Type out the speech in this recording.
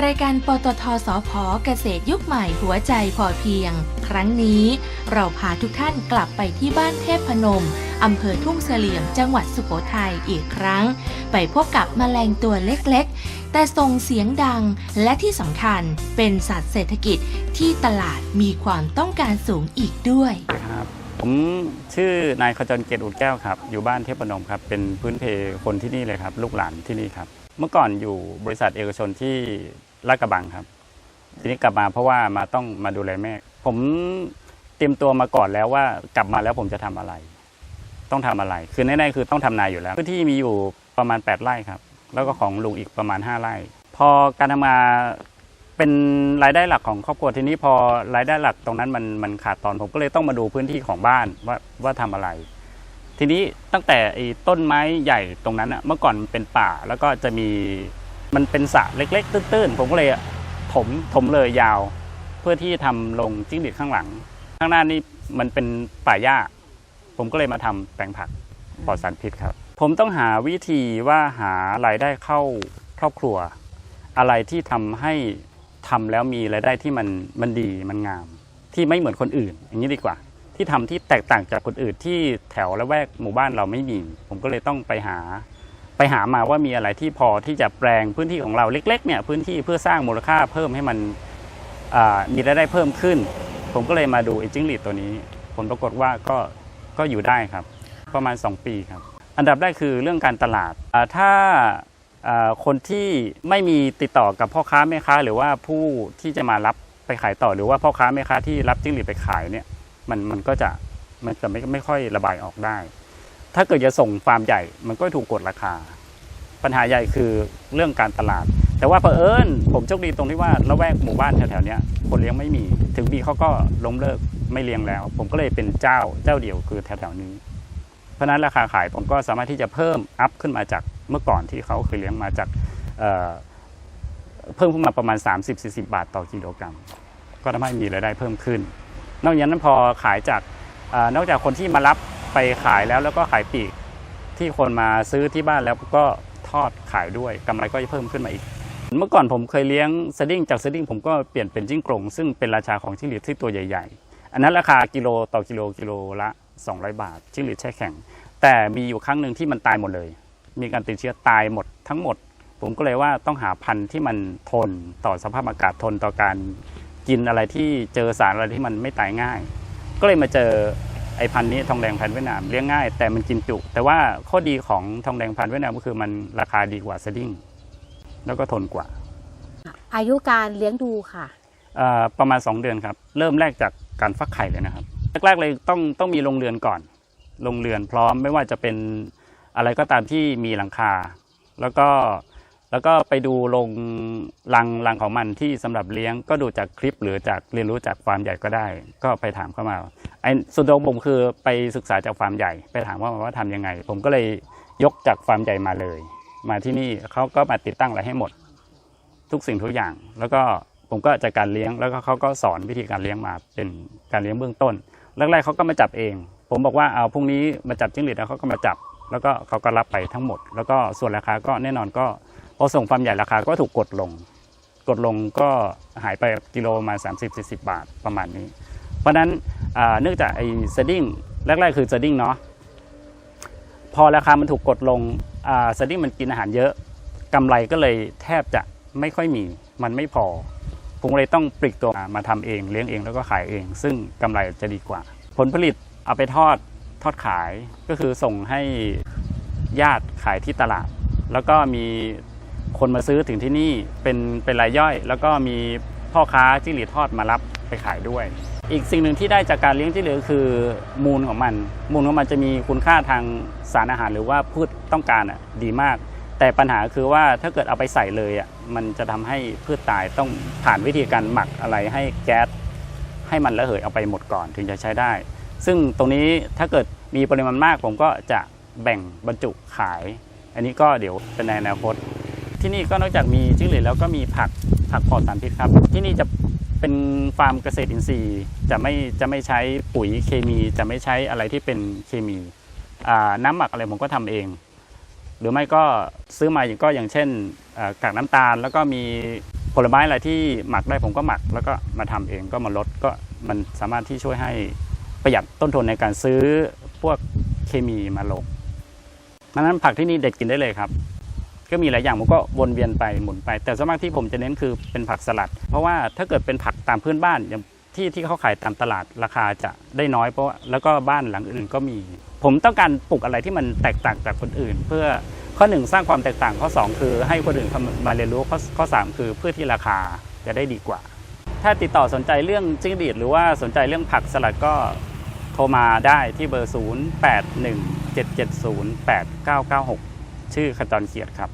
รายการปตทสพเกษตรยุคใหม่หัวใจพอเพียง ครั้งนี้ เราพาทุกท่านกลับไปที่บ้านเทพพนมอำเภอทุ่งเสลี่ยมจังหวัดสุโขทัยอีกครั้ง ไปพบกับแมลงตัวเล็กๆ แต่ส่งเสียงดังและที่สำคัญเป็นสัตว์เศรษฐกิจที่ตลาดมีความต้องการสูงอีกด้วยครับ ผมชื่อนายขจรเกตอุดแก้วครับ อยู่บ้านเทพนมครับ เป็นพื้นเพคนที่นี่เลยครับ ลูกหลานที่นี่ครับ เมื่อก่อนอยู่บริษัทเอกชนที่ลาดกระบังครับ ทีนี้กลับมาเพราะว่ามาต้องมาดูแลแม่ ผมเตรียมตัวมาก่อนแล้วว่ากลับมาแล้วผมจะทำอะไร ต้องทำอะไร คือแน่ๆคือต้องทำนายอยู่แล้วพื้นที่มีอยู่ประมาณ 8 ไร่ครับ แล้วก็ของลุงอีกประมาณ 5 ไร่ พอการทำมา เป็นรายได้หลักของครอบครัวทีนี้พอรายได้หลักตรงนั้นมันมันขาดตอนผมก็เลยต้องมาดูพื้นที่ของบ้านว่าว่าทำอะไร ทีนี้ตั้งแต่ไอ้ต้นไม้ใหญ่ตรงนั้นอะเมื่อก่อนเป็นป่าแล้วก็จะมีมันเป็นสระเล็ก ๆ ตื้นๆผมก็เลยถมถมเลยยาว เพื่อที่ทำลงจิ้งหรีดข้างหลัง ข้างหน้านี่มันเป็นป่าหญ้า ผมก็เลยมาทำแปลงผักปลอดสารพิษครับ ผมต้องหาวิธีว่าหารายได้เข้าครอบครัว อะไรที่ทำให้ ทำแล้วมีรายได้ที่มันมันดีมันงาม ที่ไม่เหมือนคนอื่น อย่างนี้ดีกว่า ที่ทำที่แตกต่างจากคนอื่นที่แถวและแวกหมู่บ้านเราไม่มี ผมก็เลยต้องไปหา ไปหามาว่ามีอะไรที่พอที่จะแปลงพื้นที่ของเราเล็กๆเนี่ยพื้นที่เพื่อสร้างมูลค่าเพิ่มให้มันอ่ามีรายได้เพิ่มขึ้น ผมก็เลยมาดูไอ้จิ้งหรีดตัวนี้ ผลปรากฏว่าก็ก็อยู่ได้ครับ ประมาณ 2 ปีครับ อันดับแรกคือเรื่องการตลาดอ่าถ้า คนที่ไม่มีติดต่อกับพ่อค้าแม่ค้า หรือว่าผู้ที่จะมารับไปขายต่อหรือว่าพ่อค้าแม่ค้าที่รับจิ้งหรีดไปขายเนี่ยมันมันก็จะมันจะไม่ไม่ค่อยระบายออกได้ ถ้าเกิดจะส่งฟาร์มใหญ่ มันก็ถูกกดราคา ปัญหาใหญ่คือเรื่องการตลาด แต่ว่าเผอิญผมโชคดีตรงที่ว่าละแวกหมู่บ้านแถวๆนี้คนเลี้ยงไม่มี ถึงมีเขาก็ล้มเลิกไม่เลี้ยงแล้ว ผมก็เลยเป็นเจ้าเจ้าเดียวคือแถวๆนี้ ราะนั้นราคาขายผมก็สามารถที่จะเพิ่มอัพขึ้นมาจากเมื่อก่อนที่เขาเคยเลี้ยงมาจากเเพิ่มขึ้นมาประมาณ 30-40 บาทต่อกิโลกรัม ก็ทำให้มีรายได้เพิ่มขึ้น นอกจากนั้นพอขายจากอนอกจากคนที่มารับไปขายแล้วแล้วก็ขายปีกที่คนมาซื้อที่บ้านแล้วก็ทอดขายด้วยกำไรก็จะเพิ่มขึ้นมาอีก เมื่อก่อนผมเคยเลี้ยงสดิ้งจากสดิ้งผมก็เปลี่ยนเป็นจิ้งกรงซึ่งเป็นราชาของจิ้งหรีดที่ตัวใหญ่ ๆ อันนั้นราคากิโลต่อกิโลกิโลละ 200 บาทจิ้งหรีดแช่แข็ง แต่มีอยู่ครั้งหนึ่งที่มันตายหมดเลย มีการติดเชื้อตายหมดทั้งหมด ผมก็เลยว่าต้องหาพันธุ์ที่มันทนต่อสภาพอากาศทนต่อการกินอะไรที่เจอสารอะไรที่มันไม่ตายง่าย ก็เลยมาเจอไอ้พันธุ์นี้ทองแดงพันธุ์เวียดนามเลี้ยงง่าย แต่มันกินจุ แต่ว่าข้อดีของทองแดงพันธุ์เวียดนามก็คือมันราคาดีกว่าสดิ้งแล้วก็ทนกว่า อายุการเลี้ยงดูค่ะ เอ่อประมาณ 2 เดือนครับ เริ่มแรกจากการฟักไข่เลยนะครับ แรกๆเลยต้องต้องมีโรงเรือนก่อนโรงเรือนพร้อมไม่ว่าจะเป็นอะไรก็ตามที่มีหลังคา แล้วก็แล้วก็ไปดูโรงรังรังของมันที่สำหรับเลี้ยงก็ดูจากคลิปหรือจากเรียนรู้จากฟาร์มใหญ่ก็ได้ ก็ไปถามเข้ามาไอ้ส่วนตัวผมคือไปศึกษาจากฟาร์มใหญ่ ไปถามว่าว่าทำยังไง ผมก็เลยยกจากฟาร์มใหญ่มาเลย มาที่นี่เขาก็มาติดตั้งอะไรให้หมด ทุกสิ่งทุกอย่าง แล้วก็ผมก็จัดการเลี้ยงแล้วก็เขาก็สอนวิธีการเลี้ยงมาเป็นการเลี้ยงเบื้องต้น แรกๆเขาก็มาจับเอง ผมบอกว่าเอาพรุ่งนี้มาจับจิ้งหรีดแล้วเขาก็มาจับ แล้วก็เขาก็รับไปทั้งหมด แล้วก็ส่วนราคาก็แน่นอนก็พอส่งฟาร์มใหญ่ราคาก็ถูกกดลง กดลงก็หายไปกิโลประมาณ30-40 บาทประมาณนี้ เพราะฉะนั้นเนื่องจากไอ้เซดดิ้งแรกๆคือเซดดิ้งเนาะพอราคามันถูกกดลงเซดดิ้งมันกินอาหารเยอะกำไรก็เลยแทบจะไม่ค่อยมีมันไม่พอ ผมเลยต้องปลีกตัวมาทำเองเลี้ยงเองแล้วก็ขายเอง ซึ่งกำไรจะดีกว่า ผลผลิตเอาไปทอดทอดขายก็คือส่งให้ญาติขายที่ตลาด แล้วก็มีคนมาซื้อถึงที่นี่เป็นเป็นรายย่อย แล้วก็มีพ่อค้าจิ้งหรีดทอดมารับไปขายด้วย อีกสิ่งหนึ่งที่ได้จากการเลี้ยงจิ้งหรีดคือมูลของมัน มูลของมันจะมีคุณค่าทางสารอาหารหรือว่าพืชต้องการอะดีมาก แต่ปัญหาคือว่าถ้าเกิดเอาไปใส่เลยอะมันจะทำให้พืชตายต้องผ่านวิธีการหมักอะไรให้แก๊สให้มันระเหยเอาไปหมดก่อนถึงจะใช้ได้ ซึ่งตรงนี้ถ้าเกิดมีปริมาณมากผมก็จะแบ่งบรรจุขาย อันนี้ก็เดี๋ยวเป็นในอนาคต ที่นี่ก็นอกจากมีจิ้งหรีดแล้วก็มีผักผักปลอดสารพิษครับ ที่นี่จะเป็นฟาร์มเกษตรอินทรีย์จะไม่จะไม่ใช้ปุ๋ยเคมี จะไม่ใช้อะไรที่เป็นเคมีน้ำหมักอะไรผมก็ทำเอง หรือไม่ก็ซื้อมาอย่างก็อย่างเช่นกากน้ำตาล แล้วก็มีผลไม้อะไรที่หมักได้ผมก็หมัก แล้วก็มาทำเองก็มาลดก็มันสามารถที่ช่วยให้ประหยัดต้นทุนในการซื้อพวกเคมีมาลงดังนั้นผักที่นี่เด็ดกินได้เลยครับ ก็มีหลายอย่างผมก็วนเวียนไปหมุนไป แต่ส่วนมากที่ผมจะเน้นคือเป็นผักสลัด เพราะว่าถ้าเกิดเป็นผักตามพื้นบ้านอย่าง ที่ที่เขาขายตามตลาดราคาจะได้น้อยเพราะแล้วก็บ้านหลังอื่นก็มี ผมต้องการปลูกอะไรที่มันแตกต่างจากคนอื่น เพื่อข้อหนึ่งสร้างความแตกต่างข้อสองคือให้คนอื่นมาเรียนรู้ข้อข้อสามคือเพื่อที่ราคาจะได้ดีกว่า ถ้าติดต่อสนใจเรื่องจิ้งหรีดหรือว่าสนใจเรื่องผักสลัดก็โทรมาได้ที่เบอร์ 0 8 1 7 7 0 8 9 9 6 ชื่อขจรเกียรติครับ